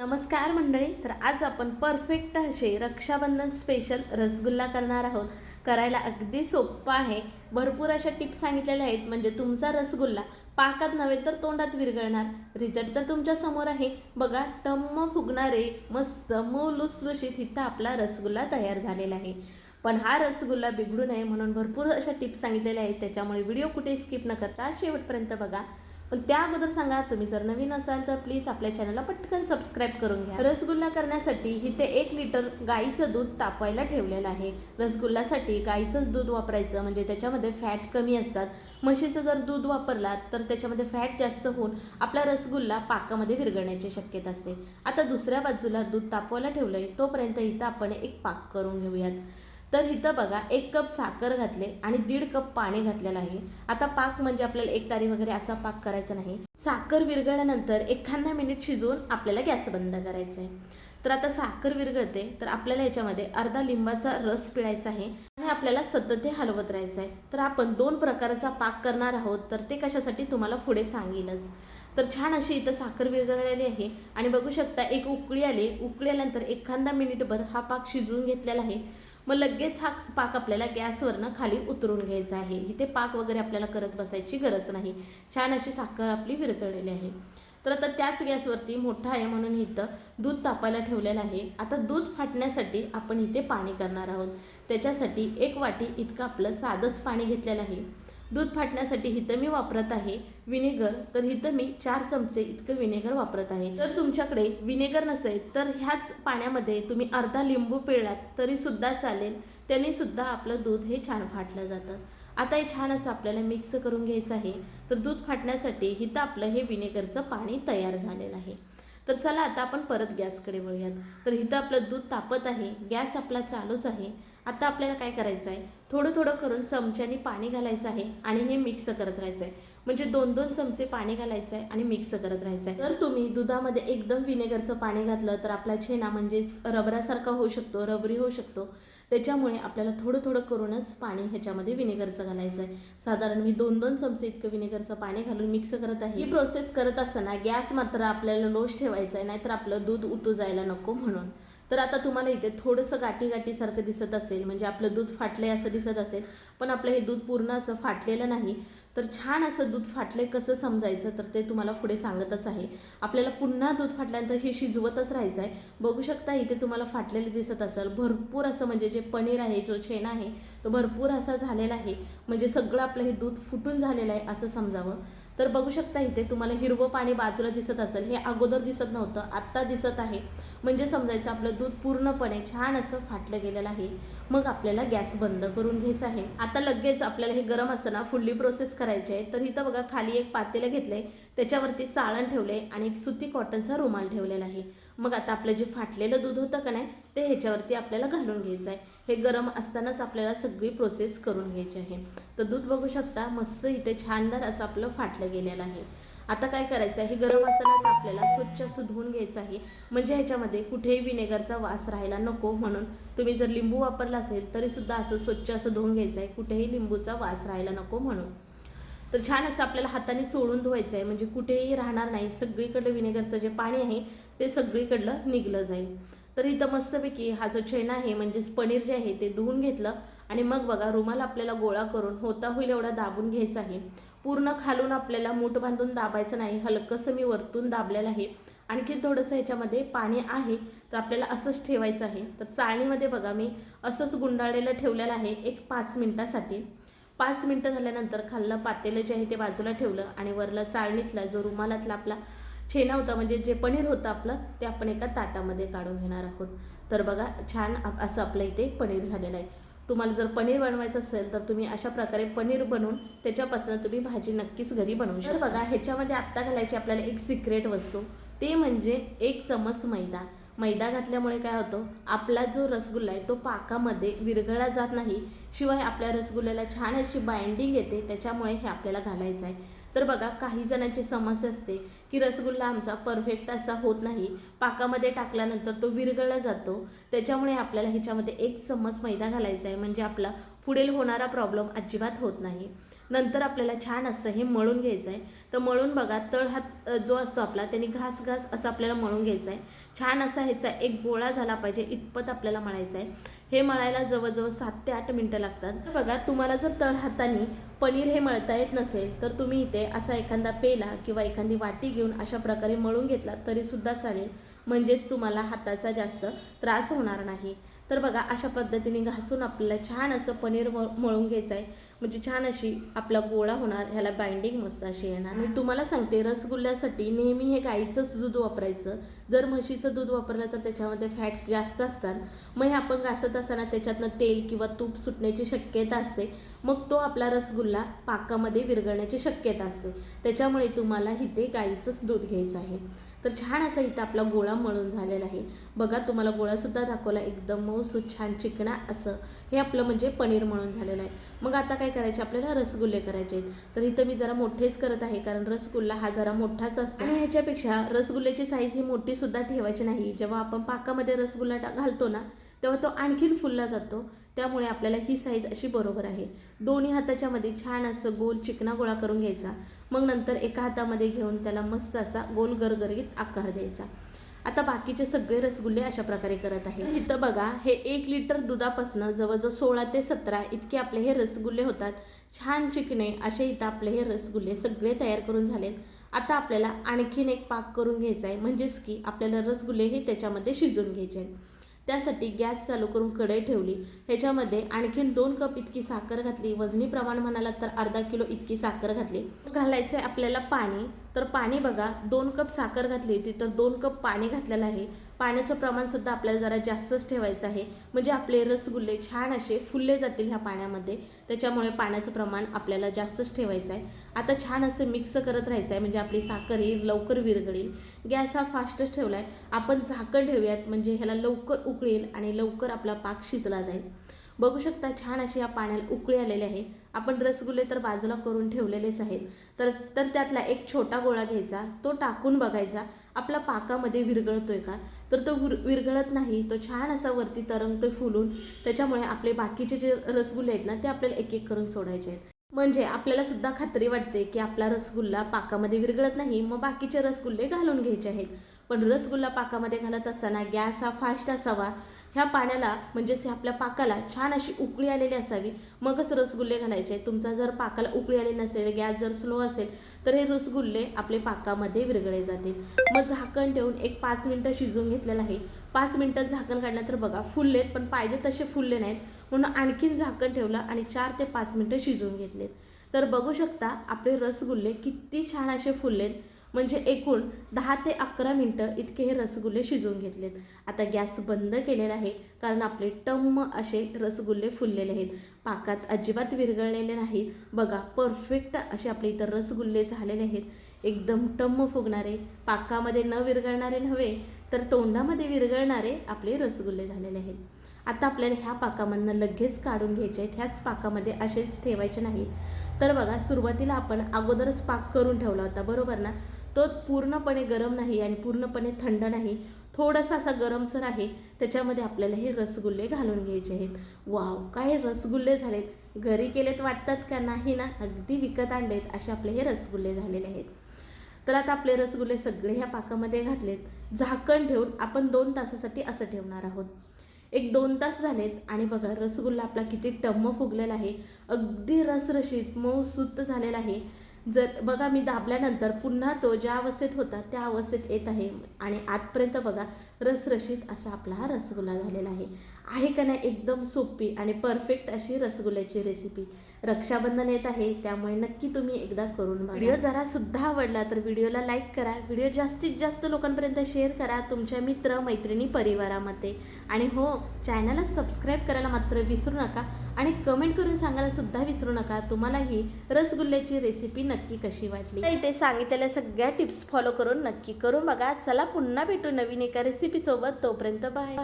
नमस्कार मंडळी तर आज आपण परफेक्ट असे रक्षाबंधन स्पेशल रसगुल्ला करणार आहोत. करायला अगदी सोपं आहे. भरपूर अशा टिप्स सांगितलेल्या आहेत. म्हणजे तुमचा रसगुल्ला पाकात नव्हे तर तोंडात विरघळणार. रिझल्ट तर तुमच्यासमोर आहे. बघा टम्म फुगणारे मस्त मऊ लुसलुशीत इथं आपला रसगुल्ला तयार झालेला आहे. पण हा रसगुल्ला बिघडू नये म्हणून भरपूर अशा टिप्स सांगितलेल्या आहेत. त्याच्यामुळे व्हिडिओ कुठे स्किप न करता शेवटपर्यंत बघा. पण त्या अगोदर सांगा तुम्ही जर नवीन असाल तर प्लीज आपल्या चॅनलला पटकन सबस्क्राईब करून घ्या. रसगुल्ला करण्यासाठी इथे एक लिटर गाईचं दूध तापवायला ठेवलेलं आहे. रसगुल्लासाठी गाईचंच दूध वापरायचं म्हणजे त्याच्यामध्ये फॅट कमी असतात. म्हशीचं जर दूध वापरलात तर त्याच्यामध्ये फॅट जास्त होऊन आपला रसगुल्ला पाकामध्ये विरघळण्याची शक्यता असते. आता दुसऱ्या बाजूला दूध तापवायला ठेवलंय तोपर्यंत इथं आपण एक पाक करून घेऊयात. तर इथं बघा एक कप साखर घातले आणि दीड कप पाणी घातलेलं आहे आता पाक म्हणजे आपल्याला एक तारी वगैरे असा पाक करायचा नाही. साखर विरघळल्यानंतर एखादा मिनिट शिजवून आपल्याला गॅस बंद करायचा आहे तर आता साखर विरघळते तर आपल्याला याच्यामध्ये अर्धा लिंबाचा रस पिळायचा आहे आणि आपल्याला सतत ते हलवत राहायचं आहे तर आपण दोन प्रकारचा पाक करणार आहोत तर ते कशासाठी तुम्हाला पुढे सांगेलच. तर छान अशी इथं साखर विरघळलेली आहे आणि बघू शकता एक उकळी आली. उकळी आल्यानंतर एखादा मिनिटभर हा पाक शिजवून घेतलेला आहे. मग लगेच हा पाक आपल्याला गॅसवरनं खाली उतरून घ्यायचा आहे. इथे पाक वगैरे आपल्याला करत बसायची गरज नाही. छान अशी साखर आपली विरघळलेली आहे. तर आता त्याच गॅसवरती मोठा आहे म्हणून इथं दूध तापायला ठेवलेलं आहे. आता दूध फाटण्यासाठी आपण इथे पाणी करणार आहोत. त्याच्यासाठी एक वाटी इतकं आपलं साधंच पाणी घेतलेलं आहे. दूध फाटण्यासाठी हिथं मी वापरत आहे विनेगर तर हिथं मी चार चमचे इतकं विनेगर वापरत आहे. तर तुमच्याकडे विनेगर नसेल तर ह्याच पाण्यामध्ये तुम्ही अर्धा लिंबू पिळलात तरी सुद्धा चालेल. त्याने सुद्धा आपलं दूध हे छान फाटलं जातं. आता हे छान असं आपल्याला मिक्स करून घ्यायचं आहे. तर दूध फाटण्यासाठी हिथं आपलं हे विनेगरचं पाणी तयार झालेलं आहे. तर चला आता आपण परत गॅसकडे वळूयात. तर हिथं आपलं दूध तापत आहे गॅस आपला चालूच आहे. आता आपल्याला काय करायचं आहे थोडं थोडं करून चमच्याने पाणी घालायचं आहे आणि हे मिक्स करत राहायचं आहे म्हणजे दोन दोन चमचे पाणी घालायचं आहे आणि मिक्स करत राहायचं आहे जर तुम्ही दुधामध्ये एकदम विनेगरचं पाणी घातलं तर आपला छेना म्हणजेच रबरासारखा होऊ शकतो रबरी होऊ शकतो. त्याच्यामुळे आपल्याला थोडं थोडं करूनच पाणी ह्याच्यामध्ये विनेगरचं घालायचं आहे साधारण मी दोन दोन चमचे इतकं विनेगरचं पाणी घालून मिक्स करत आहे. ही प्रोसेस करत असताना गॅस मात्र आपल्याला लोश ठेवायचा आहे नाहीतर आपलं दूध उतू जायला नको म्हणून. तर आता तुम्हाला इथे थोडंसं गाठी गाठीसारखं दिसत असेल म्हणजे आपलं दूध फाटलं आहे असं दिसत असेल पण आपलं हे दूध पूर्ण असं फाटलेलं नाही. तर छान असं दूध फाटले कसं समजायचं तर ते तुम्हाला पुढे सांगतच आहे. आपल्याला पुन्हा दूध फाटल्यानंतर हे शिजवतच राहायचं आहे बघू शकता इथे तुम्हाला फाटलेले दिसत असेल. भरपूर असं म्हणजे जे पनीर आहे जो छेना आहे तो भरपूर असा झालेला आहे. म्हणजे सगळं आपलं हे दूध फुटून झालेलं आहे असं समजावं. तर बघू शकता इथे तुम्हाला हिरवं पाणी बाजूला दिसत असेल. हे अगोदर दिसत नव्हतं आत्ता दिसत आहे. म्हणजे समजायचं आपलं दूध पूर्णपणे छान असं फाटलं गेलेलं आहे. मग आपल्याला गॅस बंद करून घ्यायचा आहे. आता लगेच आपल्याला हे गरम असताना फुल्ली प्रोसेस करायची आहे. तर इथं बघा खाली एक पातेलं आहे त्याच्यावरती चाळण ठेवलं आहे आणि एक सुती कॉटनचा रुमाल ठेवलेला आहे. मग आता आपलं जे फाटलेलं दूध होतं का नाही ते ह्याच्यावरती आपल्याला घालून घ्यायचं आहे हे गरम असतानाच आपल्याला सगळी प्रोसेस करून घ्यायची आहे. तर दूध बघू शकता मस्त इथे छानदार असं आपलं फाटलं गेलेलं आहे. आता काय करायचं आहे हे गरम असतानाच आपल्याला स्वच्छ असं धुवून घ्यायचं आहे. म्हणजे ह्याच्यामध्ये कुठेही विनेगरचा वास राहायला नको म्हणून. तुम्ही जर लिंबू वापरला असेल तरी सुद्धा असं स्वच्छ असं धुवून घ्यायचं आहे कुठेही लिंबूचा वास राहायला नको म्हणून. तर छान असं आपल्याला हाताने चोळून धुवायचं आहे म्हणजे कुठेही राहणार नाही. सगळीकडे विनेगरचं जे पाणी आहे ते सगळीकडलं निघलं जाईल. तर इथं मस्तपैकी हा जो छेना आहे म्हणजेच पनीर जे आहे ते धुवून घेतलं आणि मग बघा रुमाल आपल्याला गोळा करून होता होईल एवढा दाबून घ्यायचा आहे. पूर्ण खालून आपल्याला मूठ बांधून दाबायचं नाही हलकंसं मी वरतून दाबलेलं आहे. आणखी थोडंसं ह्याच्यामध्ये पाणी आहे तर आपल्याला असंच ठेवायचं आहे. तर चाळणीमध्ये बघा मी असंच गुंडाळलेलं ठेवलेलं आहे एक पाच मिनटासाठी. पाच मिनटं झाल्यानंतर खाल्लं पातेलं जे आहे ते बाजूला ठेवलं आणि वरलं चाळणीतला जो रुमालातला आपला छेना होता म्हणजे जे पनीर होतं आपलं ते आपण एका ताटामध्ये काढून घेणार आहोत. तर बघा छान असं आपलं इथे पनीर झालेलं आहे. तुम्हाला जर पनीर बनवायचं असेल तर तुम्ही अशा प्रकारे पनीर बनवून त्याच्यापासून तुम्ही भाजी नक्कीच घरी बनवू शकता. बघा ह्याच्यामध्ये आत्ता घालायची आपल्याला एक सिक्रेट वस्तू. ते म्हणजे एक चमच मैदा. मैदा घातल्यामुळे काय होतं आपला जो रसगुल्ला आहे तो पाकामध्ये विरघळला जात नाही. शिवाय आपल्या रसगुल्ल्याला छान अशी बाइंडिंग येते त्याच्यामुळे हे आपल्याला घालायचं आहे. तर बघा काही जणांची समस्या असते की रसगुल्ला आमचा परफेक्ट असा होत नाही. पाकामध्ये टाकल्यानंतर तो विरघळला जातो. त्याच्यामुळे आपल्याला ह्याच्यामध्ये एक चम्मच मैदा घालायचा आहे. म्हणजे आपला पुढील होणारा प्रॉब्लेम अजिबात होत नाही. नंतर आपल्याला छान असं हे मळून घ्यायचं आहे. तर मळून बघा तळ हात जो असतो आपला त्याने घास घास असं आपल्याला मळून घ्यायचं आहे. छान असा ह्याचा एक गोळा झाला पाहिजे इतपत आपल्याला मळायचा आहे. हे मळायला जवळजवळ सात ते आठ मिनटं लागतात. बघा तुम्हाला जर तळ हाताने पनीर हे मळता येत नसेल तर तुम्ही इथे असा एखादा पेला किंवा एखादी वाटी घेऊन अशा प्रकारे मळून घेतला तरीसुद्धा चालेल. म्हणजेच तुम्हाला हाताचा जास्त त्रास होणार नाही. तर बघा अशा पद्धतीने घासून आपल्याला छान असं पनीर म मळून घ्यायचं आहे. म्हणजे छान अशी आपला गोळा होणार ह्याला बाइंडिंग मस्त अशी येणार. आणि तुम्हाला सांगते रसगुल्ल्यासाठी नेहमी हे गाईचंच दूध वापरायचं. जर म्हशीचं दूध वापरलं तर त्याच्यामध्ये फॅट्स जास्त असतात. मग हे आपण घासत असताना त्याच्यातनं तेल किंवा तूप सुटण्याची शक्यता असते. मग तो आपला रसगुल्ला पाकामध्ये विरघळण्याची शक्यता असते. त्याच्यामुळे तुम्हाला इथे गाईचंच दूध घ्यायचं आहे. तर छान असा इथं आपला गोळा मळून झालेला आहे. बघा तुम्हाला गोळासुद्धा दाखवला. एकदम मऊसूत छान चिकणा असं. हे आपलं म्हणजे पनीर मळून झालेलं आहे. मग आता काय करायचे? आपल्याला रसगुल्ले करायचे आहेत. तर इथं मी जरा मोठेच करत आहे कारण रसगुल्ला हा जरा मोठाच असतो. आणि ह्याच्यापेक्षा रसगुल्ल्याची साईज ही मोठीसुद्धा ठेवायची नाही. जेव्हा आपण पाकामध्ये रसगुल्ला टा- घालतो ना तेव्हा तो आणखीन फुलला जातो. त्यामुळे आपल्याला ही साईज अशी बरोबर आहे. दोन्ही हाताच्या मध्ये छान असं गोल चिकना गोळा करून घ्यायचा. मग नंतर एका हातामध्ये घेऊन त्याला मस्त असा गोल गरगरीत आकार द्यायचा. आता बाकीचे सगळे रसगुल्ले अशा प्रकारे करत आहे. इथं बघा हे एक लिटर दुधापासनं जवळजवळ सोळा ते सतरा इतके आपले हे रसगुल्ले होतात. छान चिकणे असे इथं आपले हे रसगुल्ले सगळे तयार करून झालेत. आता आपल्याला आणखीन एक पाक करून घ्यायचा आहे म्हणजेच की आपल्याला रसगुल्ले हे त्याच्यामध्ये शिजवून घ्यायचे आहेत त्यासाठी गॅस चालू करून कढई ठेवली. ह्याच्यामध्ये आणखीन दोन कप इतकी साखर घातली. वजनी प्रमाण म्हणाला तर अर्धा किलो इतकी साखर घातली. घालायचं आहे आपल्याला पाणी. तर पाणी बघा दोन कप साखर घातली होती तर दोन कप पाणी घातलेलं आहे. पाण्याचं प्रमाणसुद्धा आपल्याला जरा जास्तच ठेवायचं आहे. म्हणजे आपले रसगुल्ले छान असे फुलले जातील ह्या पाण्यामध्ये. त्याच्यामुळे पाण्याचं प्रमाण आपल्याला जास्तच ठेवायचं आहे. आता छान असं मिक्स करत राहायचं आहे. म्हणजे आपली साखर ही लवकर विरघळेल. गॅस हा फास्टच ठेवला आहे आपण झाकण ठेवूयात. म्हणजे ह्याला लवकर उकळेल आणि लवकर आपला पाक शिजला जाईल. बघू शकता छान अशी या पाण्याला उकळी आलेली आहे. आपण रसगुल्ले तर बाजूला करून ठेवलेलेच आहेत. तर तर त्यातला एक छोटा गोळा घ्यायचा. तो टाकून बघायचा. आपला पाकामध्ये विरघळतोय का? तर तो विर विरघळत नाही तो छान असा वरती तरंगतो फुलून. त्याच्यामुळे आपले बाकीचे जे रसगुल्ले आहेत ना ते आपल्याला एक एक करून सोडायचे आहेत. म्हणजे आपल्याला सुद्धा खात्री वाटते की आपला रसगुल्ला पाकामध्ये विरघळत नाही मग बाकीचे रसगुल्ले घालून घ्यायचे आहेत. पण रसगुल्ला पाकामध्ये घालत असताना गॅस हा फास्ट असावा ह्या पाण्याला म्हणजेच आपल्या पाकाला छान अशी उकळी आलेली असावी. मगच रसगुल्ले घालायचे. तुमचा जर पाकाला उकळी आली नसेल गॅस जर स्लो असेल तर हे रसगुल्ले आपले पाकामध्ये विरघळे जातील. मग झाकण ठेवून एक पाच मिनटं शिजवून घेतलेलं आहे. पाच मिनटात झाकण काढलं तर बघा फुललेत पण पाहिजे तसे फुलले नाहीत. म्हणून आणखीन झाकण ठेवलं आणि चार ते पाच मिनटं शिजवून घेतलेत. तर बघू शकता आपले रसगुल्ले किती छान असे फुललेत. म्हणजे एकूण दहा ते अकरा मिनटं इतके हे रसगुल्ले शिजवून घेतलेत. आता गॅस बंद केलेला आहे कारण आपले टम्म असे रसगुल्ले फुललेले आहेत. पाकात अजिबात विरघळलेले नाहीत. बघा परफेक्ट असे आपले इतर रसगुल्ले झालेले आहेत. एकदम टम्म फुगणारे पाकामध्ये न विरघळणारे नव्हे तर तोंडामध्ये विरघळणारे आपले रसगुल्ले झालेले आहेत. आता आपल्याला ह्या पाकामधनं लगेच काढून घ्यायचे आहेत. ह्याच पाकामध्ये असेच ठेवायचे नाहीत. तर बघा सुरुवातीला आपण अगोदरच पाक करून ठेवला होता बरोबर ना? तो पूर्णपणे गरम नाही आणि पूर्णपणे थंड नाही थोडासा असा गरमसर आहे त्याच्यामध्ये आपल्याला हे रसगुल्ले घालून घ्यायचे आहेत. वाव काय रसगुल्ले झालेत. घरी केलेत वाटतात का नाही ना अगदी विकत आणलेत असे आपले हे रसगुल्ले झालेले आहेत. तर आता आपले रसगुल्ले सगळे ह्या पाकामध्ये घातलेत. झाकण ठेवून आपण दोन तासासाठी असं ठेवणार आहोत. एक दोन तास झालेत आणि बघा रसगुल्ला आपला किती टम्म फुगलेला आहे. अगदी रसरशीत मऊ सुत्त झालेला आहे. जर बघा मी दाबल्यानंतर पुन्हा तो ज्या अवस्थेत होता त्या अवस्थेत येत आहे. आणि आतपर्यंत बघा रसरशीत असा आपला हा रसगुल्ला झालेला आहे. आहे का नाही एकदम सोपी आणि परफेक्ट अशी रसगुल्ल्याची रेसिपी रक्षाबंधन येत आहे त्यामुळे नक्की तुम्ही एकदा करून व्हिडिओ जरा सुद्धा आवडला तर व्हिडिओला लाईक करा. व्हिडिओ जास्तीत जास्त लोकांपर्यंत शेअर करा तुमच्या मित्र मैत्रिणी परिवारामध्ये. आणि हो चॅनलला सबस्क्राईब करायला मात्र विसरू नका. आणि कमेंट करून सांगायला सुद्धा विसरू नका. तुम्हाला ही रसगुल्ल्याची रेसिपी नक्की कशी वाटली? इथे सांगितलेल्या सगळ्या टिप्स फॉलो करून नक्की करून बघा. चला पुन्हा भेटू नवीन एका रेसिपीसोबत तोपर्यंत बाय